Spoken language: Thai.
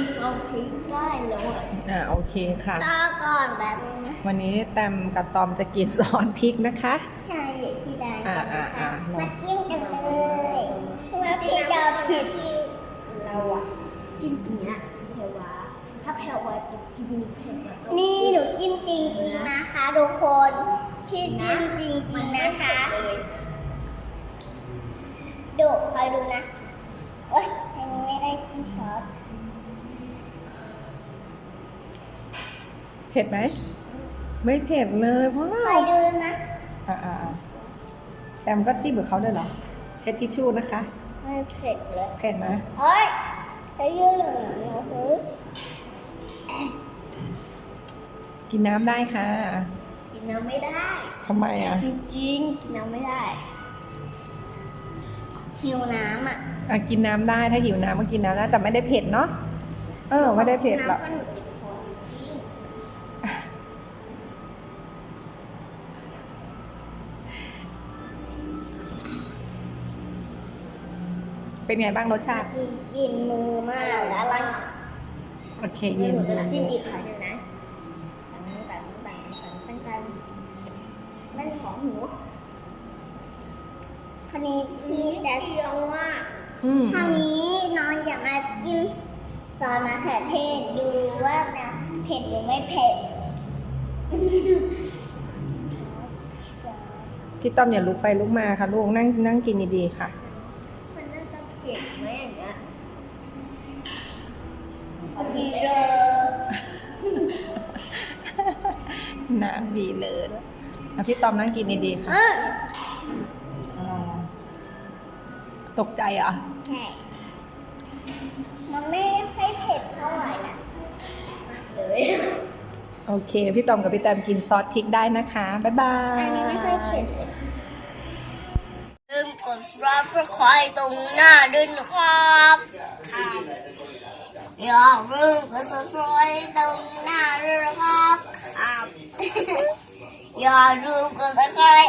นซอสพริกได้แล้วอะอ่าโอเคค่ะ ตาก่อนแบบนึงนะวันนี้แตมกับตอมจะกินซอสพริกนะคะ ใช่อยู่ที่ใดอ่าอ่าอ่าลองมาจิ้มกันเลยว่าพี่ดาวผิดเราอะจิ้มตรงเนี้ยแพรวาถ้าแพรวาจะจิ้มแพรวานี่หนูจิ้มจริงๆนะคะทุกคนพี่จิ้มจริงๆนะคะดูคอยดูนะ เผ็ดไหม ไม่เผ็ดเลยเพราะคอยดูนะอ่าอ่าอ่าแตมก็จิ้มกับเขาด้วยเหรอ เช็ดทิชชู่นะคะ ไม่เผ็ดเลยเผ็ดไหมเอ้ยจะยืดเหลือนะคือกินน้ำได้ค่ะ กินน้ำไม่ได้ทำไมอะ จริงๆกินน้ำไม่ได้หิวน้ำอะอะกินน้ำได้ถ้าหิวน้ำก็กินน้ำได้แต่ไม่ได้เผ็ดเนาะเออไม่ได้เผ็ดหรอก เป็นไงบ้างรสชาติ กินมือมากแล้วลังโอเคเดี๋เย็ยวนหนูจะจิ้มอีกครั้งหนึงนะแบบนี้แบบนี้แบบนี้แบบนี้ตั้งๆนั่นของหนูคราวนี้พี่จะต้องว่าอืมคราวนี้น้องจะมาจิ้มซอสมะเขือเทศดูว่านะเผ็ดหรือไม่เผ็ดพี่ต้อมอย่าลุกไปลุกมาค่ะลูกนั่งนั่งกินดีๆค่ะ น้ำดีเลยอะพี่ต้อมนั่งกินดีๆค่ะเอออ่าตกใจเหรอะใช่มันไม่ค่อยเผ็ดเท่าไหร่นะเลยโอเค พี่ต้อมกับพี่แตมกินซอสพริกได้นะคะ บ๊ายบายอันนี้ไม่ค่อยเผ็ดเลยลืมกด subscribe ตรงหน้าด้วยนะครับอย่าลืมกด subscribe ตรงหน้าด้วยนะครับ อ